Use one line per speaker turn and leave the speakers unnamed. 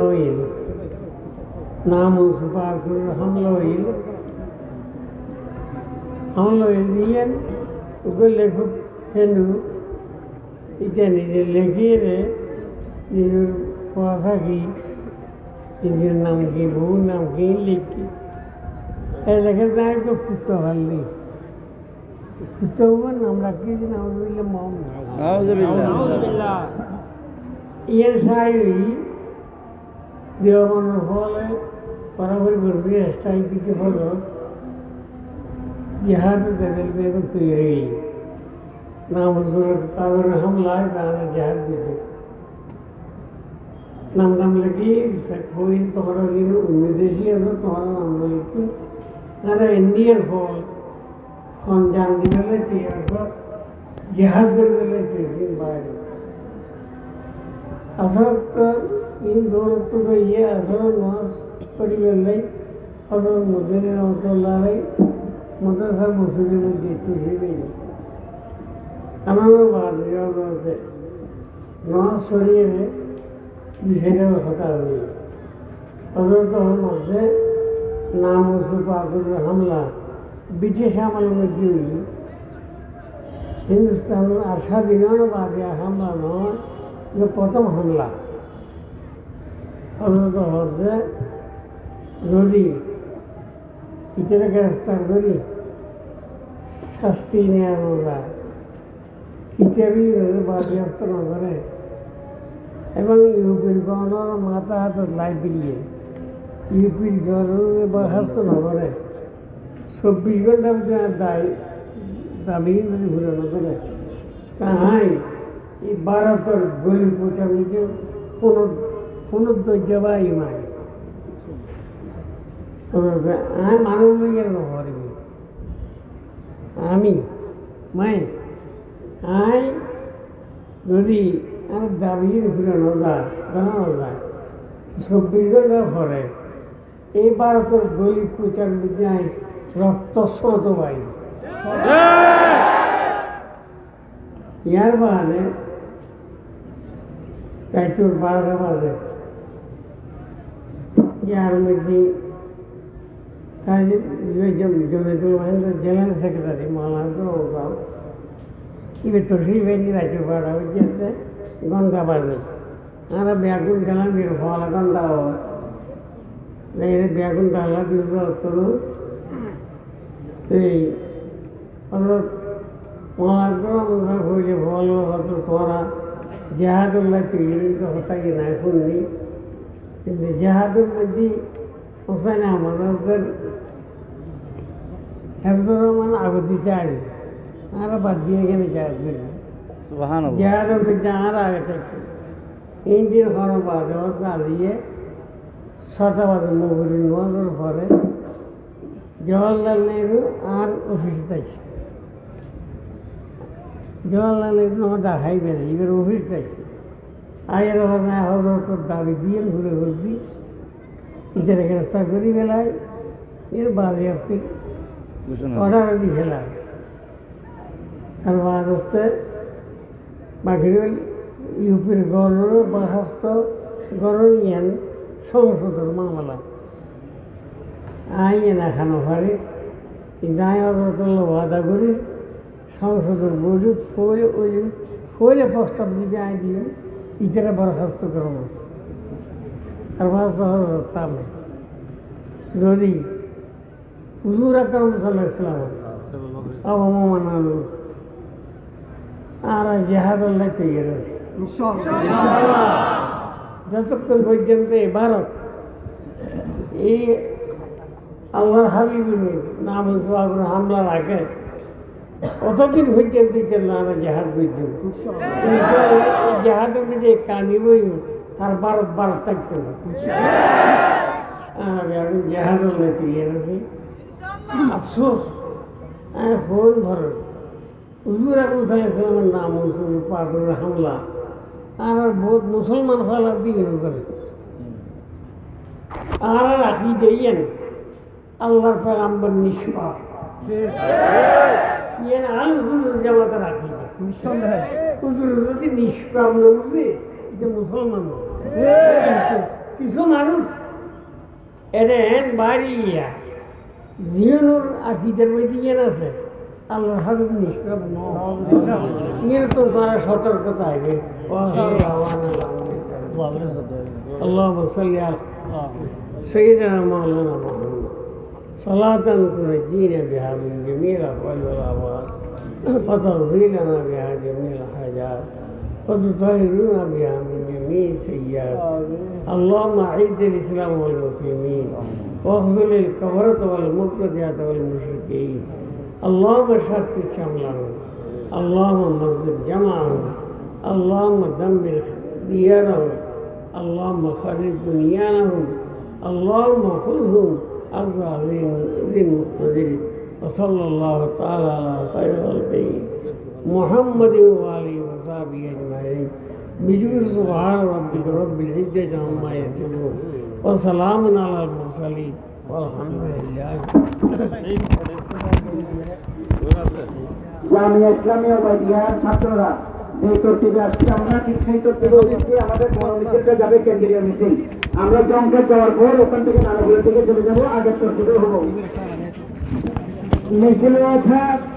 নইল। নাম সুপারকুর হামলইল হামলইল দিয়ে ওকে লেখক হেন্দু এটা নিজে লেখিয়ে রে নিজের পয়সা কি? নিজের নাম কি বউর নাম কি লিখি। এই লেখে যায় তো কুত্তা ভাল্লি। কুত্তা নাম রাখিয়েছি নাম দিলে মম ইয়ের সাইরি দেওয়ানোর ফলে বরাবর করবি স্টাইল কিছু হলো জেহাদ তেল বেগম তৈরি হয়ে গই নাম হুজুর কাগর হামলায় গানে জেহাদ দিতে নাম নাম লিখি হই, তোমার দিন বিদেশি আছে তোমার নাম লিখি। তারা ইন্ডিয়ার ফল সন্ধান দিলে ঠিক আছে জেহাদ দিলে ঠিক বাইরে। আসরত ইন দৌলত তো ইয়ে আসর নামাজ পড়ি গেলে হজরত মদিন রহমতুল্লাহ মাদ্রাসা মসজিদের মধ্যে একটু শিখে আমারও বাদ হজরতে নামাজ সরিয়ে সাইডে কথা হয়ে হজরত মধ্যে নাম ওসুফ আকুর হামলা ব্রিটিশ আমলের মধ্যে হিন্দুস্তান আর স্বাধীনের বাদে হামলা নয় যে প্রথম হামলা হজরত হজে যদি ইটারে গ্রেফতার করি, শাস্তি নেওয়া যায় কিতাবি বাজেয়াপ্ত না করে এবং ইউপির গণর মাথা হাতত লাই পিলিয়ে ইউপির গণর বরখাস্ত না করে চব্বিশ ঘণ্টার ভিতরে দায় দাবি যদি ঘুরে না করে তাহাই এই ভারতের গরিব পোচামিকে কোনো কোনো দৈর্যবা ইমাই আমি মানুষ লইয়া নকরিবি আমি মাই আই যদি আমার দাবি ঘুরে নজায় জানা যায় চব্বিশ ঘণ্টা ঘরে এই ভারতের পোচার মধ্যে আই রক্ত স্রোত পাই। ইয়ার বাহানে রাইতুর বারোটা বাজে। ইয়ার মধ্যে জমিতুল মহেন্দ্র জেনারেল সেক্রেটারি মহানান্দর ওসাম ইবে তসির বেনি রাইতুর বারোটা হচ্ছে ঘণ্টা বাজে। আমরা ব্যাগুন গেলাম এর ফল ঘণ্টা হয় ব্যাগুন ডালা দিয়েছিল তরু এই আমরা মহানান্দর আমরা হইলে ফল হতো তোরা জাহাদুল্লাহ তৈরি তো হতাই না শুনলি কিন্তু জাহাদুর মধ্যে হোসেন আমাদের হেফজুর রহমান আগতি চাই আর বাদ দিয়ে গেলে জাহাদ করি জাহাদুর মধ্যে আর আগে থাকছে ইঞ্জিন খানো বাজে চালিয়ে ছটা বাজে মুগুরি নজর পরে জওয়াহরলাল নেহরু আর অফিস থাকছে জওয়াহরলাল নেহরু আমার দেখাই বেড়ে এবার অফিস থাকছে আগের ওখানে হজরতর দাবি দিয়ে ঘুরে ঘুরছি ইটারে গ্রেফতার করি বেলায় এর বাদে আপনি অর্ডার দিয়ে ফেলায়। আর বাকির ওই ইউপির গড়ের বরখাস্ত গড়ের ইয়ান সংসদের মামলা। আই এনা খানো পারি কিন্তু আই হজরতুল্লাহ ওয়াদা করি। সংসদের বৈঠক ফলে ওই ফলে প্রস্তাব দিবে আই দিয়ে ইটারে বরখাস্ত করব। তারপর তাম যদি হুজুর আকরম সাল্লাহ ইসলাম অবমানানো আর জেহাদুল্লাহ তৈরি আছে যতক্ষণ পর্যন্ত ভারত, এই আল্লাহর হাবিবিনী নাম হামলা রাখে অতদিন পর্যন্ত চলল আমরা জাহাজ পর্যন্ত জাহাজের মধ্যে কানিবই তার ভারত ভারত থাকতে আমি জাহাজের লেতে গিয়েছি আফসোস। আমি ফোন হুজুর এখন চাইছে আমার নাম হুজুর পাগলের হামলা। আর বহুত মুসলমান হলার দিকে করে আর রাখি দেইয়েন আল্লাহর পেগাম্বর নিষ্পাপ। ইয়ে কিছু মানুষ বাড়ি ইয়া জিয়নুর আকিদের মধ্যে ইয়ে আছে আল্লাহ হাবিব নিষ্কাম ইয়ের তো তারা সতর্কতা আগে আল্লাহ সৈয়দ রহমান صلاة تنجينا بها من جميع الأحوال والأموال وتغفر لنا بها جميع الحاجات وتطهرنا بها من جميع السيئات. اللهم أعز الإسلام والمسلمين واخذل الكفرة والمبتدعة والمشركين. اللهم شتت شملهم اللهم مزق جمعهم اللهم دمر ديارهم اللهم خرب بنيانهم اللهم خذهم أخذ ذي المقتدر وصلى الله تعالى على خير خلقه محمد وآله وصحبه أجمعين بجوز سبحان ربك رب العزة عما يصفون وسلام على المرسلين والحمد لله
জামিয়া ইসলামীয় বাইদিয়ার ছাত্ররা যে তরতিবে আসছে আমরা ঠিক সেই তরতিবে উপস্থিত আমাদের বড় মিছিলটা যাবে কেন্দ্রীয় মিছিল আমরা জমকে যাওয়ার পর ওখান থেকে নানাগুলো থেকে চলে যাব, আগের তরতিবে হব। মিছিল আছে।